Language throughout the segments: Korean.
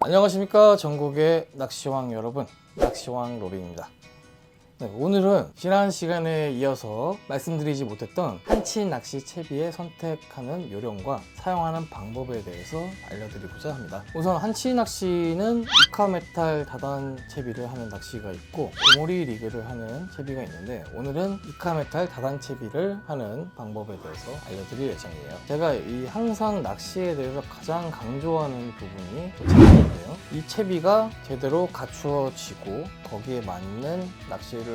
안녕하십니까 전국의 낚시왕 여러분. 낚시왕 로빈입니다 네, 오늘은 지난 시간에 이어서 말씀드리지 못했던 한치 낚시 채비에 선택하는 요령과 사용하는 방법에 대해서 알려드리고자 합니다. 우선 한치 낚시는 이카메탈 다단 채비를 하는 낚시가 있고 오모리 리그를 하는 채비가 있는데 오늘은 이카메탈 다단 채비를 하는 방법에 대해서 알려드릴 예정이에요. 제가 이 항상 낚시에 대해서 가장 강조하는 부분이 채비인데요. 이 채비가 제대로 갖추어지고 거기에 맞는 낚시를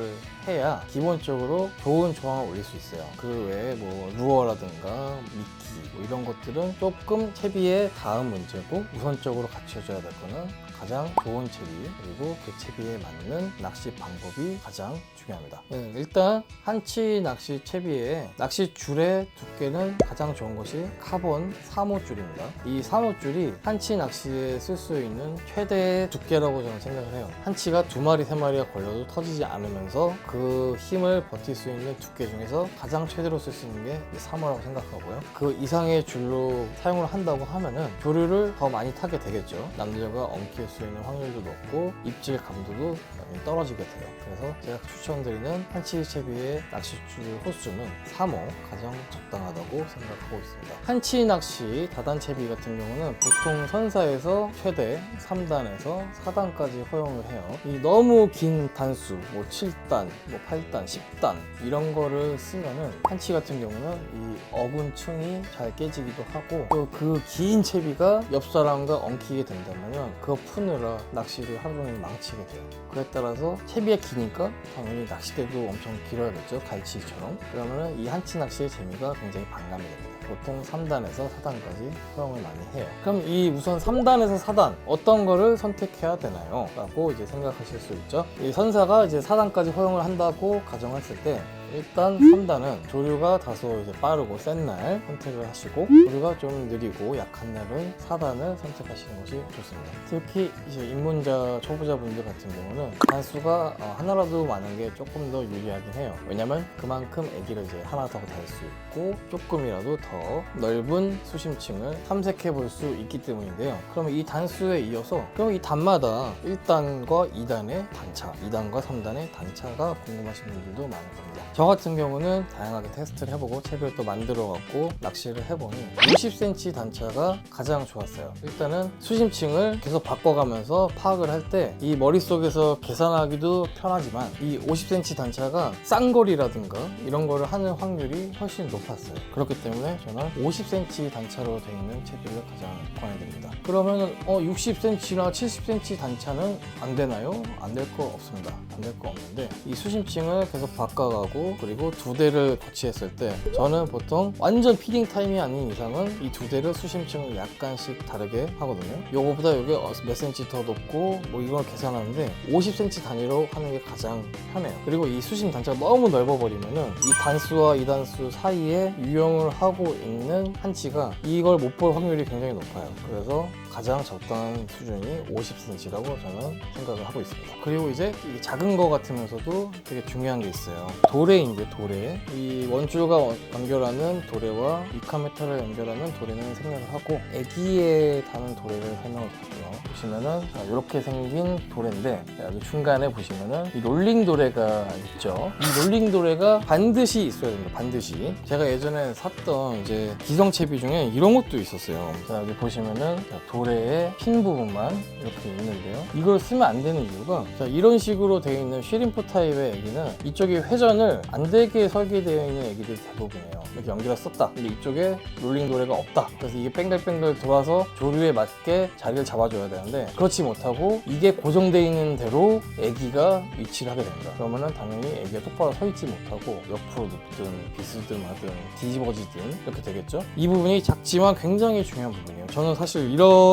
해야 기본적으로 좋은 조항을 올릴 수 있어요. 그 외에 뭐 루어라든가 미끼 뭐 이런 것들은 조금 채비의 다음 문제고 우선적으로 갖춰져야 될 거는 가장 좋은 채비 그리고 그 채비에 맞는 낚시 방법이 가장 중요합니다. 네, 일단 한치 낚시 채비의 낚시 줄의 두께는 가장 좋은 것이 카본 3호 줄입니다. 이 3호 줄이 한치 낚시에 쓸 수 있는 최대의 두께라고 저는 생각을 해요. 한치가 두 마리 세 마리가 걸려도 터지지 않으면서 그 힘을 버틸 수 있는 두께 중에서 가장 최대로 쓸 수 있는 게 3호라고 생각하고요. 그 이상의 줄로 사용을 한다고 하면은 조류를 더 많이 타게 되겠죠. 남자가 엉킬 수 있는 확률도 높고 입질 감도도 떨어지게 돼요. 그래서 제가 추천드리는 한치 채비의 낚시줄 호수는 3호 가장 적당하다고 생각하고 있습니다. 한치 낚시 다단 채비 같은 경우는 보통 선사에서 최대 3단에서 4단까지 허용을 해요. 이 너무 긴 단수, 뭐 7단, 뭐 8단, 10단 이런 거를 쓰면은 한치 같은 경우는 이 어군층이 잘 깨지기도 하고 또 그 긴 채비가 옆 사람과 엉키게 된다면은 그거 푸 느라 낚시를 하루 종일 망치게 돼요. 그에 따라서 채비가 기니까 당연히 낚싯대도 엄청 길어야겠죠. 갈치처럼. 그러면은 이 한치 낚시의 재미가 굉장히 반감이 됩니다. 보통 3단에서 4단까지 허용을 많이 해요. 그럼 이 우선 3단에서 4단 어떤 거를 선택해야 되나요? 라고 이제 생각하실 수 있죠. 이 선사가 이제 4단까지 허용을 한다고 가정했을 때 일단 3단은 조류가 다소 이제 빠르고 센 날 선택을 하시고 조류가 좀 느리고 약한 날은 4단을 선택하시는 것이 좋습니다. 특히 이제 입문자 초보자분들 같은 경우는 단수가 어, 하나라도 많은 게 조금 더 유리하긴 해요. 왜냐면 그만큼 애기를 이제 하나 더 달 수 있고 조금이라도 더 넓은 수심층을 탐색해 볼 수 있기 때문인데요. 그러면 이 단수에 이어서 그럼 이 단마다 1단과 2단의 단차, 2단과 3단의 단차가 궁금하신 분들도 많을 겁니다. 저 같은 경우는 다양하게 테스트를 해보고 채비를 또 만들어 갖고 낚시를 해보니 50cm 단차가 가장 좋았어요. 일단은 수심층을 계속 바꿔가면서 파악을 할 때 이 머릿속에서 계산하기도 편하지만 이 50cm 단차가 쌍거리라든가 이런 거를 하는 확률이 훨씬 높았어요. 그렇기 때문에 저는 50cm 단차로 되어 있는 채비를 가장 권해드립니다. 그러면 어 60cm나 70cm 단차는 안 되나요? 안 될 거 없습니다. 안 될 거 없는데 이 수심층을 계속 바꿔가고 그리고 두 대를 거치했을 때 저는 보통 완전 피딩 타임이 아닌 이상은 이 두 대를 수심층을 약간씩 다르게 하거든요. 요거보다 여기 몇 cm 더 높고 뭐 이걸 계산하는데 50cm 단위로 하는 게 가장 편해요. 그리고 이 수심 단차가 너무 넓어버리면은 이 단수와 이 단수 사이에 유형을 하고 있는 한치가 이걸 못 볼 확률이 굉장히 높아요. 그래서 가장 적당한 수준이 50cm라고 저는 생각을 하고 있습니다. 그리고 이제 이 작은 거 같으면서도 되게 중요한 게 있어요. 도래인데 도래. 이 원줄과 원- 연결하는 도래와 이카메타를 연결하는 도래는 생략을 하고 애기에 다는 도래를 설명을 드릴게요. 보시면은 이렇게 생긴 도래인데 여기 중간에 보시면은 이 롤링 도래가 있죠. 이 롤링 도래가 반드시 있어야 됩니다. 반드시. 제가 예전에 샀던 이제 기성채비 중에 이런 것도 있었어요. 자, 여기 보시면은 자, 도래 의 핀 부분만 이렇게 있는데요. 이걸 쓰면 안 되는 이유가 자, 이런 식으로 되어 있는 쉬림프 타입의 애기는 이쪽에 회전을 안 되게 설계되어 있는 애기들이 대부분이에요. 이렇게 연기를 썼다. 근데 이쪽에 롤링 도래가 없다. 그래서 이게 뺑글뺑글 돌아서 조류에 맞게 자리를 잡아줘야 되는데 그렇지 못하고 이게 고정되어 있는 대로 애기가 위치를 하게 됩니다. 그러면은 당연히 애기가 똑바로 서 있지 못하고 옆으로 눕든 비스듬 하든 뒤집어지든 이렇게 되겠죠. 이 부분이 작지만 굉장히 중요한 부분이에요. 저는 사실 이런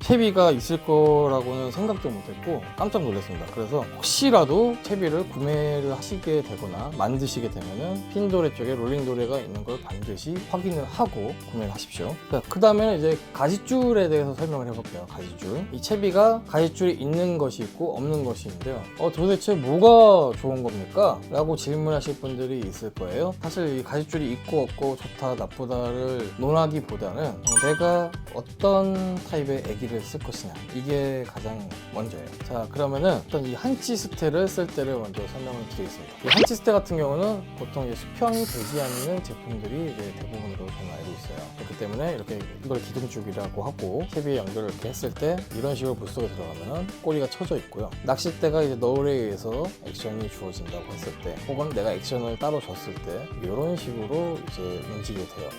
채비가 있을 거라고는 생각도 못했고 깜짝 놀랐습니다. 그래서 혹시라도 채비를 구매를 하시게 되거나 만드시게 되면은 핀 도래 쪽에 롤링 도래가 있는 걸 반드시 확인을 하고 구매를 하십시오. 그 다음에는 이제 가지줄에 대해서 설명을 해볼게요. 가지줄. 이 채비가 가지줄이 있는 것이 있고 없는 것이 있는데요. 어, 도대체 뭐가 좋은 겁니까? 라고 질문하실 분들이 있을 거예요. 사실 이 가지줄이 있고 없고 좋다 나쁘다를 논하기보다는 어, 내가 어떤 타입 의 애기를 쓸 것이냐 이게 가장 먼저예요. 자 그러면은 일단 이 한치스테를 쓸 때를 먼저 설명을 드리겠습니다. 이 한치스테 같은 경우는 보통 이제 수평이 되지 않는 제품들이 이제 대부분으로 저는 알고 있어요. 그렇기 때문에 이렇게 이걸 기둥줄이라고 하고 채비에 연결을 이렇게 했을 때 이런 식으로 물 속에 들어가면은 꼬리가 쳐져 있고요. 낚싯대가 이제 너울에 의해서 액션이 주어진다고 했을 때 혹은 내가 액션을 따로 줬을 때 이런 식으로 이제 움직이게 돼요.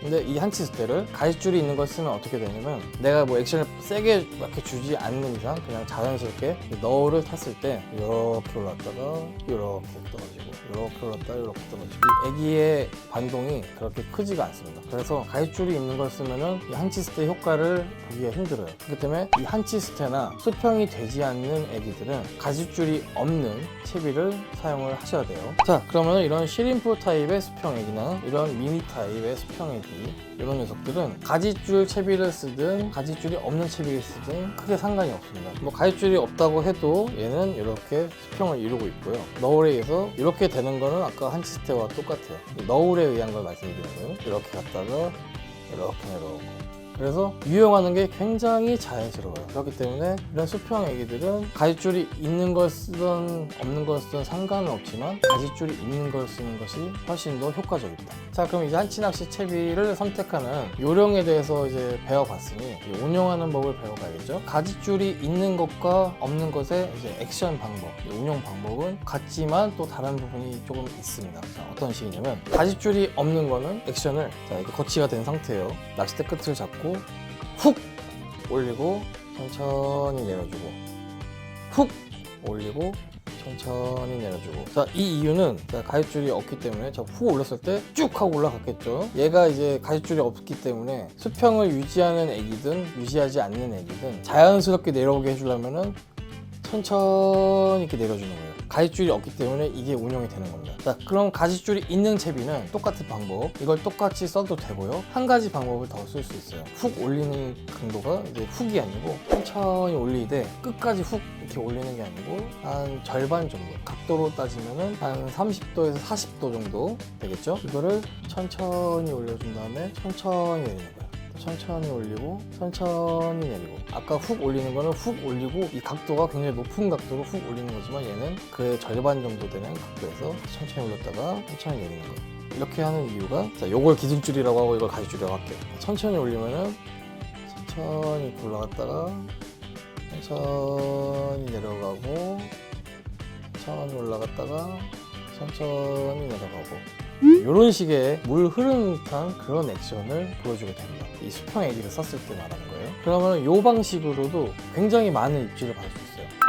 근데 이 한치스테를 가지줄이 있는 걸 쓰면 어떻게 되냐면 내가 뭐 액션을 세게 이렇게 주지 않는 이상 그냥 자연스럽게 이 너울을 탔을 때 이렇게 올랐다가 이렇게 떨어지고 이렇게 올랐다가 이렇게 떨어지고 이 애기의 반동이 그렇게 크지가 않습니다. 그래서 가지줄이 있는 걸 쓰면은 이 한치스테 효과를 보기가 힘들어요. 그렇기 때문에 이 한치스테나 수평이 되지 않는 애기들은 가지줄이 없는 채비를 사용을 하셔야 돼요. 자, 그러면 이런 시림프 타입의 수평 애기나 이런 미니 타입의 수평 애기 이런 녀석들은 가지줄 채비를 쓰든 가지줄 이 없는 쓰든 크게 상관이 없습니다. 뭐 가지줄이 없다고 해도 얘는 이렇게 수평을 이루고 있고요. 너울에 의해서 이렇게 되는 거는 아까 한치스테와 똑같아요. 너울에 의한 걸 말씀드리는 거예요. 이렇게 갔다가 이렇게 내려오고 그래서 유용하는 게 굉장히 자연스러워요. 그렇기 때문에 이런 수평 애기들은 가지줄이 있는 걸 쓰든 없는 걸 쓰든 상관은 없지만 가지줄이 있는 걸 쓰는 것이 훨씬 더 효과적입니다. 자, 그럼 이제 한치낚시 채비를 선택하는 요령에 대해서 이제 배워봤으니 운영하는 법을 배워가야겠죠. 가지줄이 있는 것과 없는 것의 이제 액션 방법, 운영 방법은 같지만 또 다른 부분이 조금 있습니다. 자, 어떤 식이냐면 가지줄이 없는 거는 액션을 자, 이렇게 거치가 된 상태예요. 낚싯대 끝을 잡고 훅 올리고 천천히 내려주고 훅 올리고 천천히 내려주고 자 이 이유는 자, 가입줄이 없기 때문에 저훅 올렸을 때 쭉 하고 올라갔겠죠 얘가 이제 가입줄이 없기 때문에 수평을 유지하는 애기든 유지하지 않는 애기든 자연스럽게 내려오게 해주려면은 천천히 이렇게 내려주는 거예요. 가지줄이 없기 때문에 이게 운영이 되는 겁니다. 자, 그럼 가지줄이 있는 채비는 똑같은 방법. 이걸 똑같이 써도 되고요. 한 가지 방법을 더 쓸 수 있어요. 훅 올리는 강도가 이제 훅이 아니고 천천히 올리되 끝까지 훅 이렇게 올리는 게 아니고 한 절반 정도. 각도로 따지면은 한 30도에서 40도 정도 되겠죠? 이거를 천천히 올려준 다음에 천천히 내리는 거예요. 천천히 올리고 천천히 내리고. 아까 훅 올리는 거는 훅 올리고 이 각도가 굉장히 높은 각도로 훅 올리는 거지만 얘는 그 절반 정도 되는 각도에서 천천히 올렸다가 천천히 내리는 거예요. 이렇게 하는 이유가 자 요걸 기둥줄이라고 하고 이걸 가지줄이라고 할게요. 천천히 올리면은 천천히 올라갔다가 천천히 내려가고 천천히 올라갔다가 천천히 내려가고 이런 식의 물 흐르는 듯한 그런 액션을 보여주게 됩니다. 이 수평 애기를 썼을 때 말하는 거예요. 그러면 이 방식으로도 굉장히 많은 입질을 받을 수.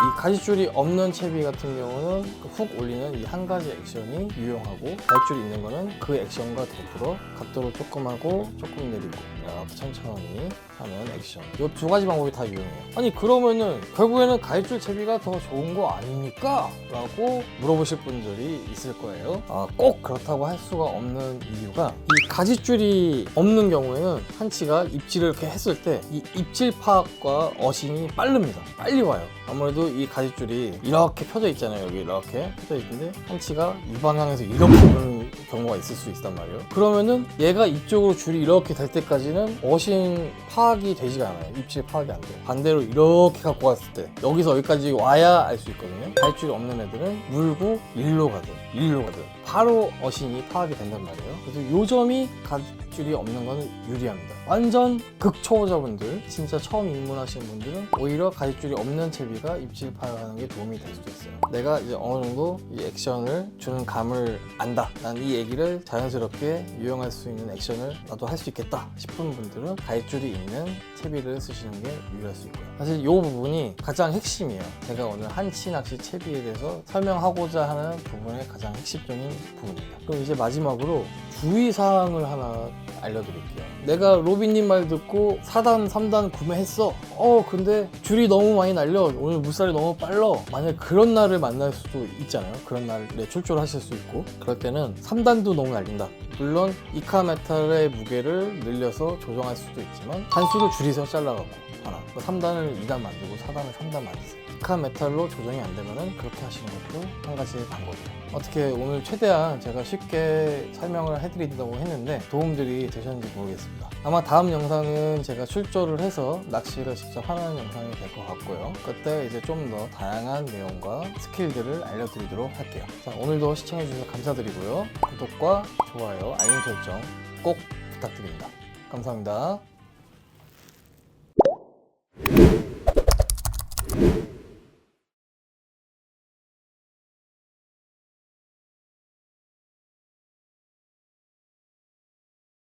이 가지줄이 없는 채비 같은 경우는 그훅 올리는 이 한 가지 액션이 유용하고 가지줄이 있는 거는 그 액션과 더불어 각도를 조금 하고 조금 내리고 이렇게 천천히 하는 액션. 이 두 가지 방법이 다 유용해요. 아니 그러면은 결국에는 가지줄 채비가 더 좋은 거 아닙니까? 라고 물어보실 분들이 있을 거예요. 아, 꼭 그렇다고 할 수가 없는 이유가 이 가지줄이 없는 경우에는 한치가 입질을 이렇게 했을 때 이 입질 파악과 어신이 빠릅니다. 빨리 와요. 아무래도 이 가지줄이 이렇게 펴져 있잖아요. 여기 이렇게 펴져 있는데 한치가 이 방향에서 이렇게 오는 경우가 있을 수 있단 말이에요. 그러면은 얘가 이쪽으로 줄이 이렇게 될 때까지는 어신 파악이 되지가 않아요. 입질 파악이 안 돼요. 반대로 이렇게 갖고 왔을 때 여기서 여기까지 와야 알 수 있거든요. 가지줄이 없는 애들은 물고 일로 가든 일로 가든 바로 어신이 파악이 된단 말이에요. 그래서 요 점이 가 지줄이 없는 건 유리합니다. 완전 극초보자분들, 진짜 처음 입문하시는 분들은 오히려 가지줄이 없는 채비가 입질 파악하는 게 도움이 될 수도 있어요. 내가 이제 어느 정도 이 액션을 주는 감을 안다. 난 이 얘기를 자연스럽게 유용할 수 있는 액션을 나도 할 수 있겠다 싶은 분들은 가지줄이 있는 채비를 쓰시는 게 유리할 수 있고요. 사실 이 부분이 가장 핵심이에요. 제가 오늘 한치 낚시 채비에 대해서 설명하고자 하는 부분의 가장 핵심적인 부분입니다. 그럼 이제 마지막으로 주의사항을 하나 알려드릴게요. 내가 로비님 말 듣고 4단, 3단 구매했어. 어, 근데 줄이 너무 많이 날려. 오늘 물살이 너무 빨라. 만약 그런 날을 만날 수도 있잖아요. 그런 날에 출조를 하실 수 있고. 그럴 때는 3단도 너무 날린다. 물론 이카 메탈의 무게를 늘려서 조정할 수도 있지만 단수도 줄이서 잘라갖고 하나. 3단을 2단 만들고 4단을 3단 만드세요. 이카 메탈로 조정이 안 되면은 그렇게 하시는 것도 한 가지 방법이에요. 어떻게 오늘 최대한 제가 쉽게 설명을 해드리려고 했는데 도움들이 되셨는지 모르겠습니다. 아마 다음 영상은 제가 출조를 해서 낚시를 직접 하는 영상이 될 것 같고요. 그때 이제 좀 더 다양한 내용과 스킬들을 알려드리도록 할게요. 자, 오늘도 시청해주셔서 감사드리고요. 구독과 좋아요, 알림 설정 꼭 부탁드립니다. 감사합니다.